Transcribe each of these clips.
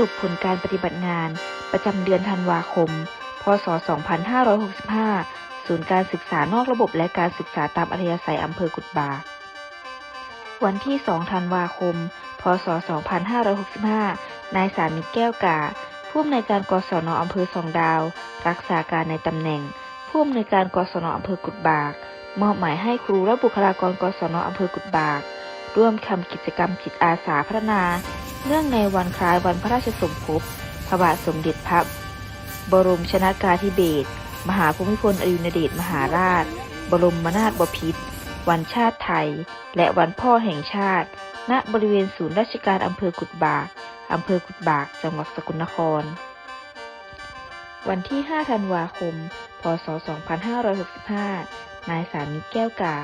รุปผลการปฏิบัติงาน ประจำเดือนธันวาคม พศ 2565 ศูนย์การศึกษานอกระบบและการศึกษาตามอัธยาศัยอำเภอกุดบากวันที่ 2 ธันวาคม พศ 2565 นายสามิตแก้วกา ผู้อำนวยการกศนอำเภอสองดาว รักษาการในตำแหน่ง ผู้อำนวยการกศนอำเภอกุดบาก มอบหมายให้ครูและบุคลากรกศนอำเภอกุดบาก ร่วมทำกิจกรรมจิตอาสาพัฒนา เนื่องในวันคล้ายวันพระราชสมภพพระบาทสมเด็จพระบรมชนากาธิเบศรมหาภูมิพลอดุลยเดชมหาราช บรมนาถบพิตรวันชาติไทย และวันพ่อแห่งชาติ ณบริเวณศูนย์ราชการอำเภอกุดบากอำเภอกุดบากจังหวัดสกลนคร วันที่ 5 ธันวาคม พศ 2565 นายสามิตรแก้วกา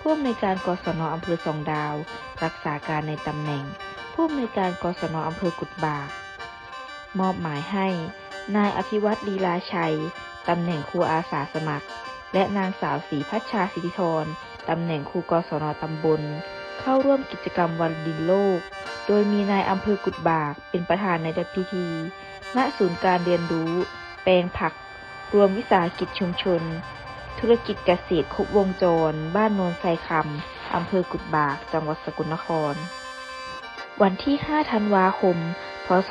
ผู้อำนวยการกศนอำเภอสองดาว รักษาการในตำแหน่ง ผู้อำนวยการกศนอำเภอกุดบาก มอบหมายให้ นายอภิวัตรลีลาชัย ตำแหน่งครูอาสาสมัคร และนางสาวศรีพัชชาสิทธิธรตำแหน่งครูกศนตำบล เข้าร่วมกิจกรรมวันดินโลก โดยมีนายอำเภอกุดบากเป็นประธานในพิธีณศูนย์การเรียนรู้ แปลงผัก รวมวิสาหกิจชุมชน ธุรกิจเกษตรครบวงจร บ้านโนนไซคำอำเภอกุดบาก จังหวัดสกลนคร วันที่ 5 ธันวาคม พศ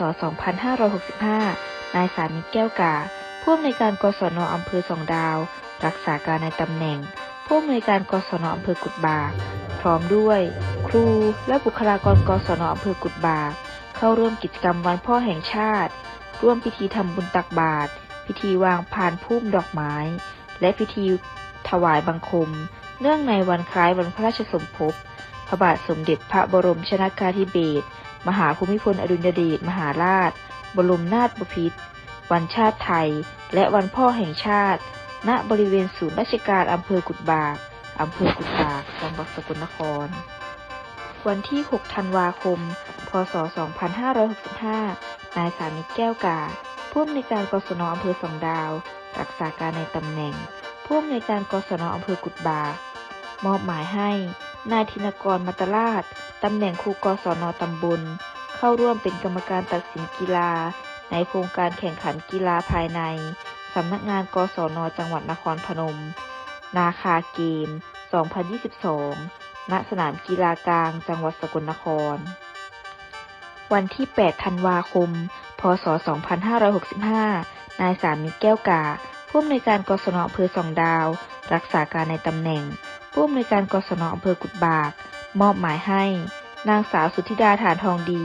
2565 นายสามิตแก้วกา ผู้อำนวยการกศนอำเภอสองดาว รักษาการในตำแหน่ง ผู้อำนวยการกศนอำเภอกุดบาก พร้อมด้วย ครูและบุคลากรกศนอำเภอกุดบาก เข้าร่วมกิจกรรมวันพ่อแห่งชาติ ร่วมพิธีทำบุญตักบาตร พิธีวางพานพุ่มดอกไม้ และพิธีถวายบังคม เนื่องในวันคล้ายวันพระราชสมภพ พระบาทสมเด็จพระบรมชนากาธิเบศร มหาภูมิพลอดุลยเดชมหาราช บรมนาถบพิตร วันชาติไทย และวันพ่อแห่งชาติ ณ บริเวณศูนย์ราชการอำเภอกุดบาก อำเภอกุดบาก จังหวัดสกลนคร วันที่ 6 ธันวาคม พศ 2565 นายสามิตรแก้วกาผู้อำนวยการกศนอำเภอสองดาว รักษาการในตำแหน่ง ผู้อำนวยการกศนอำเภอกุดบาก มอบหมายให้ นายธินกรมัตราช ตำแหน่งครูกศนตำบล เข้าร่วมเป็นกรรมการตัดสินกีฬา ในโครงการแข่งขันกีฬาภายใน สำนักงานกศนจังหวัดนครพนม นาคาเกม 2022 ณ สนามกีฬากลางจังหวัดสกลนคร วันที่ 8 ธันวาคม พศ 2565 นายสามิตรแก้วกาผู้อำนวยการกศนอำเภอสองดาว รักษาการในตำแหน่ง ผู้อำนวยการกศนอำเภอกุดบาก มอบหมายให้ นางสาวสุธิดาฐานทองดี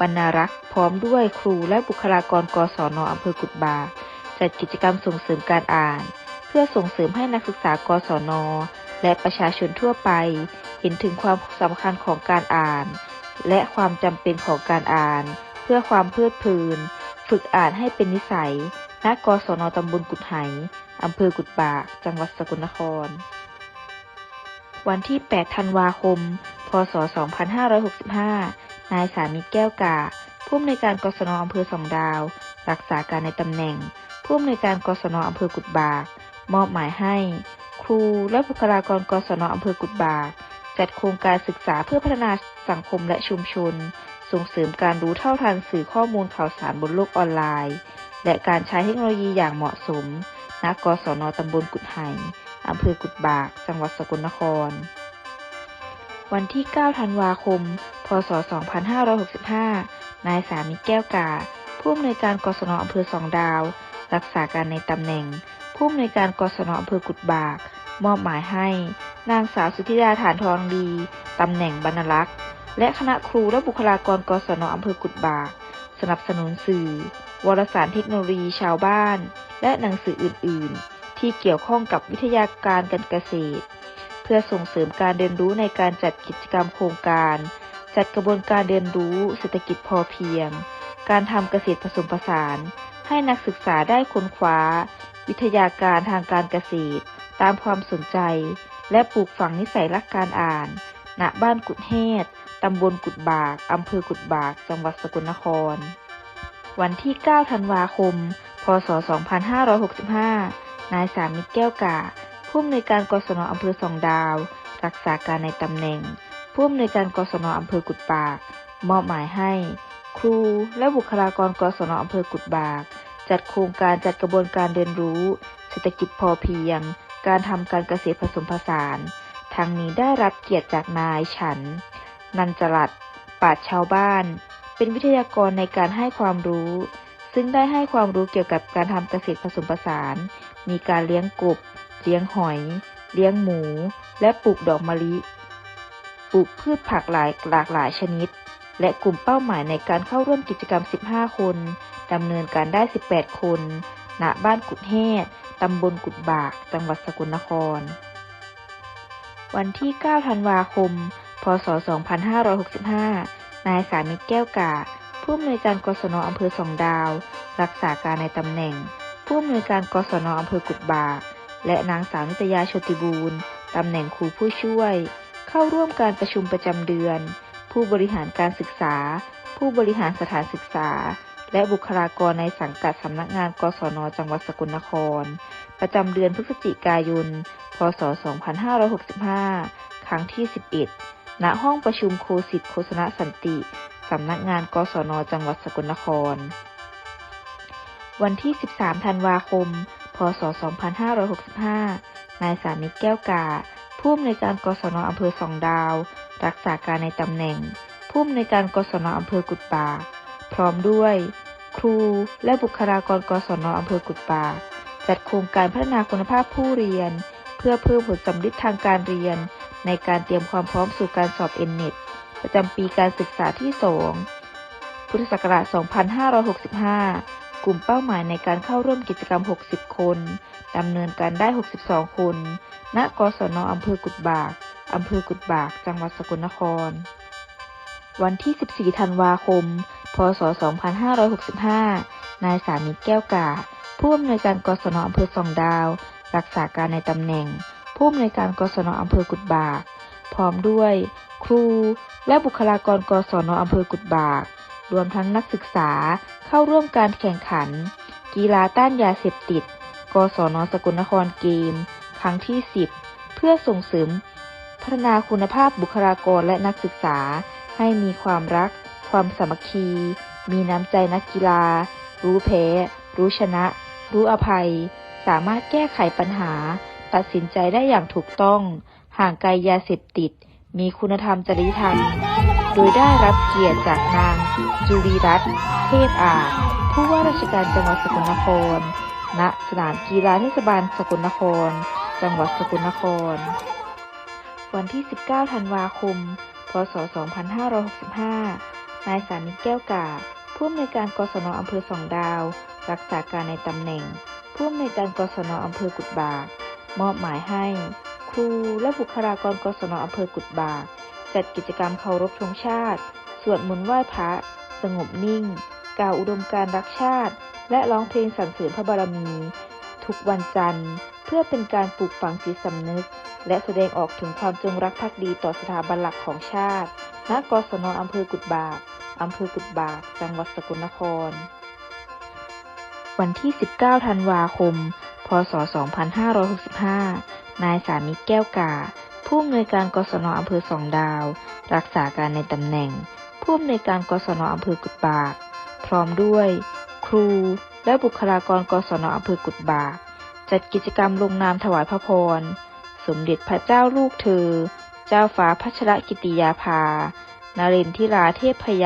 บรรณารักษ์พร้อมด้วยครูและบุคลากรกศนอำเภอกุดบาก จัดกิจกรรมส่งเสริมการอ่าน เพื่อส่งเสริมให้นักศึกษากศน และประชาชนทั่วไป เห็นถึงความสำคัญของการอ่าน และความจำเป็นของการอ่าน เพื่อความเพลิดเพลิน ฝึกอ่านให้เป็นนิสัยณกศนตำบลกุดไหอำเภอกุดบาก จังหวัดสกลนคร วันที่ 8 ธันวาคม พศ 2565 นายสามิตรแก้วกา ผู้อำนวยการกศนอำเภอสองดาว รักษาการในตำแหน่ง ผู้อำนวยการกศนอำเภอกุดบาก มอบหมายให้ ครูและบุคลากรกศนอำเภอกุดบาก จัดโครงการศึกษาเพื่อพัฒนาสังคมและชุมชน ส่งเสริมการรู้เท่าทันสื่อข้อมูลข่าวสารบนโลกออนไลน์ และการใช้เทคโนโลยีอย่างเหมาะสมณกศนตำบลกุดไห อำเภอกุดบาก จังหวัดสกลนคร วันที่ 9 ธันวาคม พศ 2565 นายสามิตแก้วกา ผู้อำนวยการกศนอำเภอสองดาว รักษาการในตำแหน่ง ผู้อำนวยการกศนอำเภอกุดบาก มอบหมายให้ นางสาวสุธิดาฐานทองดี ตำแหน่งบรรณารักษ์ และคณะครูและบุคลากรกศนอำเภอกุดบาก สนับสนุนสื่อ วารสารเทคโนโลยีชาวบ้าน และหนังสืออื่น ๆ ที่เกี่ยวข้องกับวิทยาการการเกษตร เพื่อส่งเสริมการเรียนรู้ในการจัดกิจกรรมโครงการ จัดกระบวนการเรียนรู้เศรษฐกิจพอเพียง การทำเกษตรผสมผสาน ให้นักศึกษาได้ค้นคว้า วิทยาการทางการเกษตร ตามความสนใจ และปลูกฝังนิสัยรักการอ่าน ณ บ้านกุดเฮดตำบลกุดบาก อำเภอกุดบาก จังหวัดสกลนคร วันที่ 9 ธันวาคม พศ 2565 นายสามิตรแก้วกาผู้อำนวยการกศนอำเภอสองดาว รักษาการในตำแหน่ง ผู้อำนวยการกศนอำเภอกุดปาก มอบหมายให้ ครูและบุคลากรกศนอำเภอกุดบาก จัดโครงการจัดกระบวนการเรียนรู้ เศรษฐกิจพอเพียง การทำการเกษตรผสมผสานทั้งนี้ได้รับเกียรติจากนายฉัน นันจรัตปราชาวบ้าน เป็นวิทยากรในการให้ความรู้ ซึ่งได้ให้ความรู้เกี่ยวกับการทำเกษตรผสมผสาน มีการเลี้ยงกบ เลี้ยงหอย เลี้ยงหมู และปลูกดอกมะลิ ปลูกพืชผักหลายหลากหลายชนิด และกลุ่มเป้าหมายในการเข้าร่วมกิจกรรม 15 คน ดำเนินการได้ 18 คน ณ บ้านกุดแห่ตำบลกุดบาก จังหวัดสกลนคร วันที่ 9 ธันวาคม พศ 2565 นายสามิตรแก้วกาผู้อำนวยการกศนอำเภอสองดาว รักษาการในตำแหน่ง ผู้อำนวยการกศนอำเภอกุดบาก และนางสาวนิตยาชติบูรณ์ตำแหน่งครูผู้ช่วย เข้าร่วมการประชุมประจำเดือน ผู้บริหารการศึกษา ผู้บริหารสถานศึกษา และบุคลากรในสังกัดสำนักงานกศนจังหวัดสกลนคร ประจำเดือนพฤศจิกายน พศ 2565 ครั้งที่ 11 ณ ห้องประชุมโคสิตโฆษณสันติ สำนักงานกศนจังหวัดสกลนคร วันที่ 13 ธันวาคม พศ 2565 นายสามิตแก้วกา ผู้อำนวยการกศนอำเภอสองดาว รักษาการในตำแหน่ง ผู้อำนวยการกศนอำเภอกุดบาก พร้อมด้วย ครูและบุคลากรกศนอำเภอกุดบาก จัดโครงการพัฒนาคุณภาพผู้เรียน เพื่อเพิ่มผลสำลิดทางการเรียน ในการเตรียมความพร้อมสู่การสอบเอ็นเน็ตประจำปีการศึกษาที่ 2 พุทธศักราช 2565 กลุ่มเป้าหมายในการเข้าร่วมกิจกรรม 60 คน ดำเนินการได้ 62 คน ณ กศนอำเภอกุดบาก อำเภอกุดบาก จังหวัดสกลนคร วันที่ 14 ธันวาคม พศ 2565 นายสามิตรแก้วกา ผู้อำนวยการกศนอำเภอสองดาว รักษาการในตำแหน่ง ผู้อำนวยการกศนอำเภอกุดบาก พร้อมด้วย ครู และบุคลากรกศนอำเภอกุดบาก รวมทั้งนักศึกษา เข้าร่วมการแข่งขัน กีฬาต้านยาเสพติด กศนสกลนครเกม ครั้งที่ 10 เพื่อส่งเสริม พัฒนาคุณภาพบุคลากรและนักศึกษา ให้มีความรัก ความสามัคคี มีน้ำใจนักกีฬา รู้แพ้ รู้ชนะ รู้อภัย สามารถแก้ไขปัญหา ตัดสินใจได้อย่างถูกต้อง ห่างไกลยาเสพติด มีคุณธรรมจริยธรรม โดยได้รับเกียรติจากนางจุรีรัตน์เทพอาจผู้ว่าราชการจังหวัดสกลนคร ณ สนามกีฬาเทศบาลสกลนคร จังหวัดสกลนคร วันที่ 19 ธันวาคม พศ 2565 นายสามิแก้วกาผู้อำนวยการกศนอำเภอสองดาว รักษาการในตำแหน่ง ผู้อำนวยการกศนอำเภอกุดบาก มอบหมายให้ ครูและบุคลากรกศนอำเภอกุดบาก จัดกิจกรรมเคารพธงชาติ สวดมนต์ไหว้พระ สงบนิ่ง กล่าวอุดมการรักชาติ และร้องเพลงสรรเสริญพระบารมี ทุกวันจันทร์ เพื่อเป็นการปลูกฝังจิตสำนึก และแสดงออกถึงความจงรักภักดีต่อสถาบันหลักของชาติ ณ กศนอำเภอกุดบากอำเภอกุดบาก จังหวัดสกลนคร วันที่ 19 ธันวาคม พศ 2565 นายสามิตแก้วกา ผู้อำนวยการกศนอำเภอสองดาว รักษาการในตำแหน่ง ผู้อำนวยการกศนอำเภอกุดบาก พร้อมด้วย ครู และบุคลากรกศนอำเภอกุดบาก จัดกิจกรรมลงนามถวายพระพร สมเด็จพระเจ้าลูกเธอ เจ้าฟ้าพัชรกิติยาภานเรนทิราเทพพย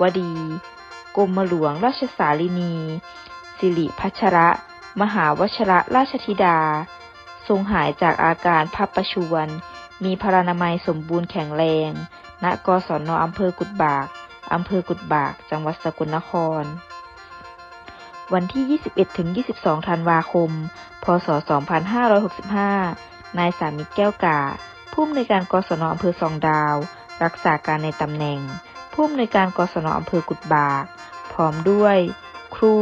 วดี กรมหลวงราชสาลินี สิริพัชระ มหาวชระราชธิดา ทรงหายจากอาการพับประชวร มีพรานามัยสมบูรณ์แข็งแรง ณ กศนอำเภอกุดบาก อำเภอกุดบาก จังหวัดสกลนคร วันที่ 21 ถึง 22 ธันวาคม พศ 2565 นายสามิตรแก้วกาผู้อำนวยการกศนอำเภอสองดาว รักษาการในตำแหน่ง ผู้อำนวยการกศนอำเภอกุดบาก พร้อมด้วย ครู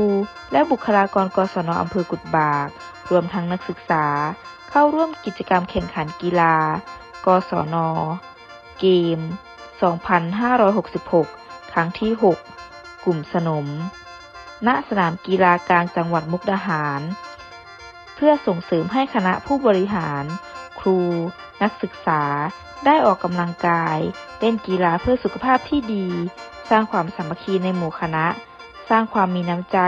และบุคลากรกศนอำเภอกุดบาก รวมทั้งนักศึกษาเข้าร่วมกิจกรรมแข่งขันกีฬา กศน เกม 2566 ครั้งที่ 6 กลุ่มสนม ณ สนามกีฬากลางจังหวัดมุกดาหาร เพื่อส่งเสริมให้คณะผู้บริหาร ครู นักศึกษา ได้ออกกำลังกาย เล่นกีฬาเพื่อสุขภาพที่ดี สร้างความสามัคคีในหมู่คณะ สร้างความมีน้ำใจ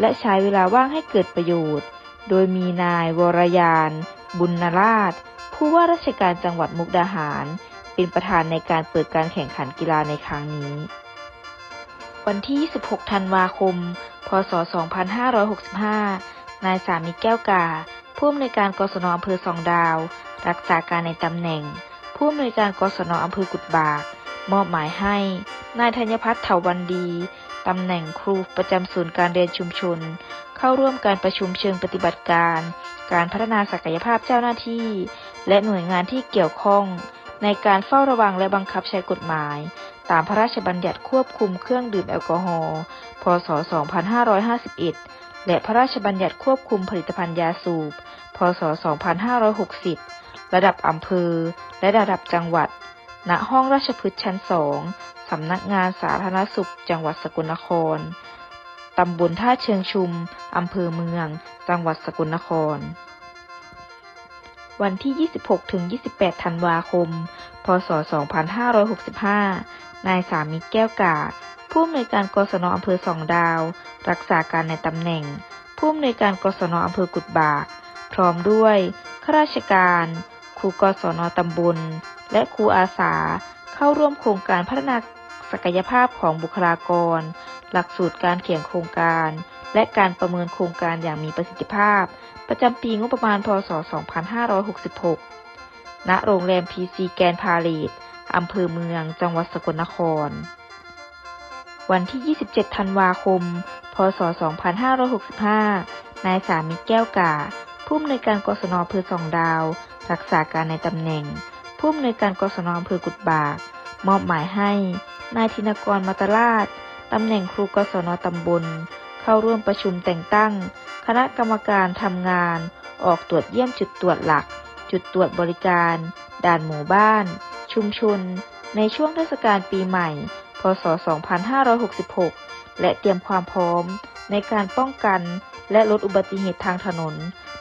และใช้เวลาว่างให้เกิดประโยชน์ โดยมีนายวรยาน บุญนราช ผู้ว่าราชการจังหวัดมุกดาหาร เป็นประธานในการเปิดการแข่งขันกีฬาในครั้งนี้ วันที่ 26 ธันวาคม พศ 2565 นายสามิตรแก้วกา ผู้อำนวยการกศนอำเภอสองดาว รักษาการในตำแหน่ง ผู้อำนวยการกศนอำเภอกุดบาก มอบหมายให้ นายธัญพัฒน์เถาวันดีตำแหน่งครูประจำศูนย์การเรียนชุมชน เข้าร่วมการประชุมเชิงปฏิบัติการ การพัฒนาศักยภาพเจ้าหน้าที่ และหน่วยงานที่เกี่ยวข้อง ในการเฝ้าระวังและบังคับใช้กฎหมาย ตามพระราชบัญญัติควบคุมเครื่องดื่มแอลกอฮอล์ พศ 2551 และพระราชบัญญัติควบคุมผลิตภัณฑ์ยาสูบ พศ 2560 ระดับอำเภอ และระดับจังหวัด ณ ห้องราชพฤกษ์ชั้นสองสำนักงานสาธารณสุข จังหวัดสกลนคร ตำบลท่าเชิงชุม อำเภอเมือง จังหวัดสกลนคร วันที่ 26ถึง28 ธันวาคม พศ 2565 นายสามิตรแก้วกาด ผู้อำนวยการกศนอำเภอสองดาว รักษาการในตำแหน่ง ผู้อำนวยการกศนอำเภอกุดบาก พร้อมด้วยข้าราชการ ครูกศนตำบล และครูอาสา เข้าร่วมโครงการพัฒนาศักยภาพของบุคลากร หลักสูตรการเขียนโครงการ และการประเมินโครงการอย่างมีประสิทธิภาพ ประจำปีงบประมาณ พศ 2566 ณ โรงแรมพีซีแกนพาเลตอำเภอเมือง จังหวัดสกลนคร วันที่ 27 ธันวาคม พศ 2565 นายสามิตรแก้วกา ผู้อำนวยการกศนอำเภอสองดาว รักษาการในตำแหน่ง ผู้อำนวยการกศนอำเภอกุดบาก มอบหมายให้ นายธินกรมัตราชตำแหน่งครูกศนตำบล เข้าร่วมประชุมแต่งตั้ง คณะกรรมการทำงาน ออกตรวจเยี่ยมจุดตรวจหลัก จุดตรวจบริการ ด่านหมู่บ้าน ชุมชน ในช่วงเทศกาลปีใหม่ พศ 2566 และเตรียมความพร้อม ในการป้องกันและลดอุบัติเหตุทางถนน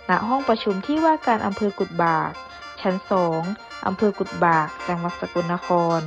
ณ ห้องประชุมที่ว่าการอำเภอกุดบาก ชั้น 2อำเภอกุดบาก จังหวัดสกลนคร